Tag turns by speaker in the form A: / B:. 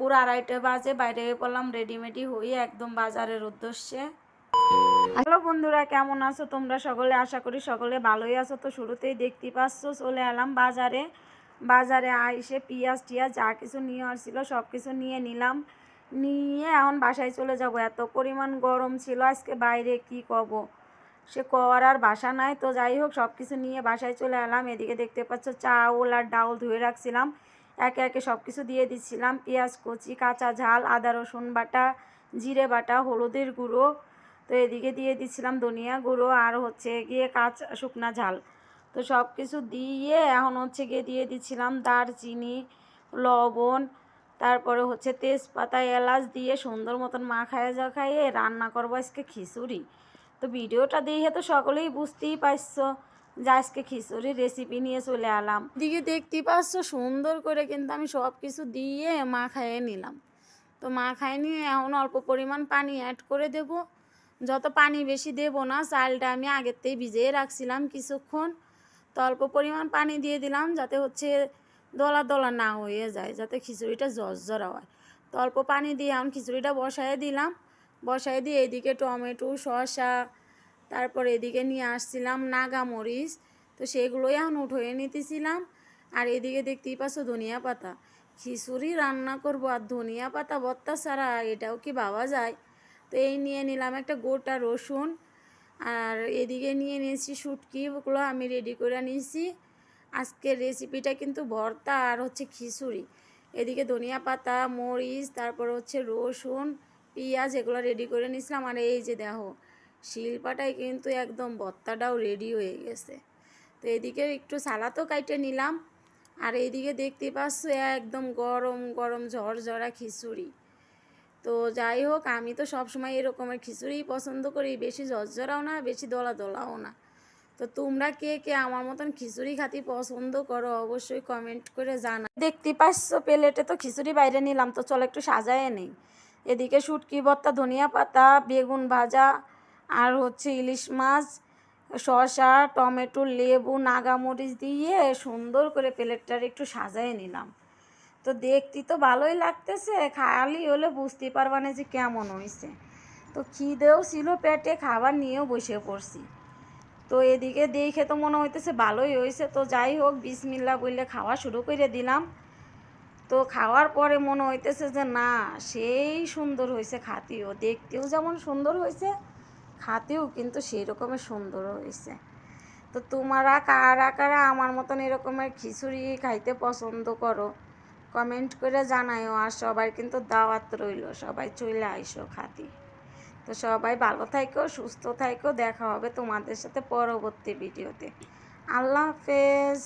A: পুরো আড়াইটে বাজে, বাইরে পড়লাম রেডিমেডি হয়ে একদম বাজারের উদ্দেশ্যে। হ্যালো বন্ধুরা, কেমন আছো তোমরা সকলে? আশা করি সকলে ভালোই আছো। তো শুরুতেই দেখতে পাচ্ছ, চলে এলাম বাজারে। বাজারে আইসে পিঁয়াজ টিয়াজ যা কিছু নিয়ে আসছিল, সব কিছু নিয়ে নিলাম। নিয়ে এখন বাসায় চলে যাব। এত পরিমাণ গরম ছিল, আজকে বাইরে কি কব সে কর আর বাসা নাই। তো যাই হোক, সব কিছু নিয়ে বাসায় চলে এলাম। এদিকে দেখতে পাচ্ছ, চাউল আর ডাউল ধুয়ে রাখছিলাম। একে একে সব কিছু দিয়ে দিচ্ছিলাম পেঁয়াজ, কচি, কাঁচা ঝাল, আদা, রসুন বাটা, জিরে বাটা, হলুদের গুঁড়ো। তো এদিকে দিয়ে দিচ্ছিলাম ধনিয়া গুঁড়ো আর হচ্ছে গিয়ে কাঁচা শুকনা ঝাল। তো সব কিছু দিয়ে এখন হচ্ছে গিয়ে দিয়ে দিচ্ছিলাম দারচিনি, লবণ, তারপরে হচ্ছে তেজপাতা, এলাচ দিয়ে সুন্দর মতন মাখায় যা খাইয়ে রান্না করব আজকে খিচুড়ি। তো ভিডিওটা দেখে তো সকলেই বুঝতেই পারছ। যে আজকে খিচুড়ির রেসিপি নিয়ে চলে এলাম। দিকে দেখতে পাচ্ছ, সুন্দর করে কিন্তু আমি সব কিছু দিয়ে মা খাইয়ে নিলাম। তো মা খাই নিয়ে এখন অল্প পরিমাণ পানি অ্যাড করে দেব। যত পানি বেশি দেব না, চালটা আমি আগের থেকেই ভিজিয়ে রাখছিলাম কিছুক্ষণ। তো অল্প পরিমাণ পানি দিয়ে দিলাম যাতে হচ্ছে দলা দলা না হয়ে যায়, যাতে খিচুড়িটা জর্জরা হয়। তো অল্প পানি দিয়ে এখন খিচুড়িটা বসায় দিলাম। বসায় দিয়ে এদিকে টমেটো, শসা তারপর এদিকে নিয়ে আসছিলাম নাগা মরিচ তো সেগুলোই এখন উঠে নিতেছিলাম। আর এদিকে দেখতেই পাচ্ছ ধনিয়া পাতা। খিচুড়ি রান্না করব আর ধনিয়া পাতা ভর্তা ছাড়া এটাও কি ভাবা যায়? তো এই নিয়ে নিলাম একটা গোটা রসুন। আর এদিকে নিয়ে নিয়েছি শুটকিগুলো আমি রেডি করে নিয়েছি। আজকের রেসিপিটা কিন্তু ভর্তা আর হচ্ছে খিচুড়ি। এদিকে ধনিয়া পাতা, মরিচ, তারপর হচ্ছে রসুন, পেঁয়াজ এগুলো রেডি করে নিয়েছিলাম। আর এই যে দেখো শিলপাটায় কিন্তু একদম ভর্তাটাও রেডি হয়ে গেছে। তো এদিকে একটু সালাদও কাইটে নিলাম। আর এইদিকে দেখতে পাচ্ছ একদম গরম গরম ঝরঝরা খিচুড়ি। তো যাই হোক, আমি তো সবসময় এরকমের খিচুড়িই পছন্দ করি। বেশি ঝরঝরাও না, বেশি দলা দলাও না। তো তোমরা কে কে আমার মতন খিচুড়ি খাতি পছন্দ করো অবশ্যই কমেন্ট করে জানা দেখতে পাচ্ছ প্লেটে তো খিচুড়ি বাইরে নিলাম। তো চলো একটু সাজায় নেই। এদিকে শুটকি ভর্তা, ধনিয়া পাতা, বেগুন ভাজা আর হচ্ছে ইলিশ মাছ, শসা, টমেটো, লেবু, নাগামরিচ দিয়ে সুন্দর করে প্লেটটার একটু সাজায় নিলাম। তো দেখতে তো ভালোই লাগতেছে, খালি হলে বুঝতে পারবা না যে কেমন হয়েছে তো খিদেও ছিল পেটে, খাবার নিয়েও বসে পড়ছি। তো এদিকে দেখে তো মনে হইতেছে ভালোই হয়েছে তো যাই হোক বিসমিল্লা বললে খাওয়া শুরু করে দিলাম। তো খাওয়ার পরে মনে হইতেছে যে না, সেই সুন্দর হয়েছে খাতিও। দেখতেও যেমন সুন্দর হয়েছে খাতেও কিন্তু সেই রকমের সুন্দর হয়েছে। তো তোমরা কারা কারা আমার মতন এরকমের খিচুড়ি খাইতে পছন্দ করো কমেন্ট করে জানাইও আর সবাই কিন্তু দাওয়াত রইল, সবাই চলে আইসো খাতি। তো সবাই ভালো থাইকো, সুস্থ থাইকো, দেখা হবে তোমাদের সাথে পরবর্তী ভিডিওতে। আল্লাহ হাফেজ।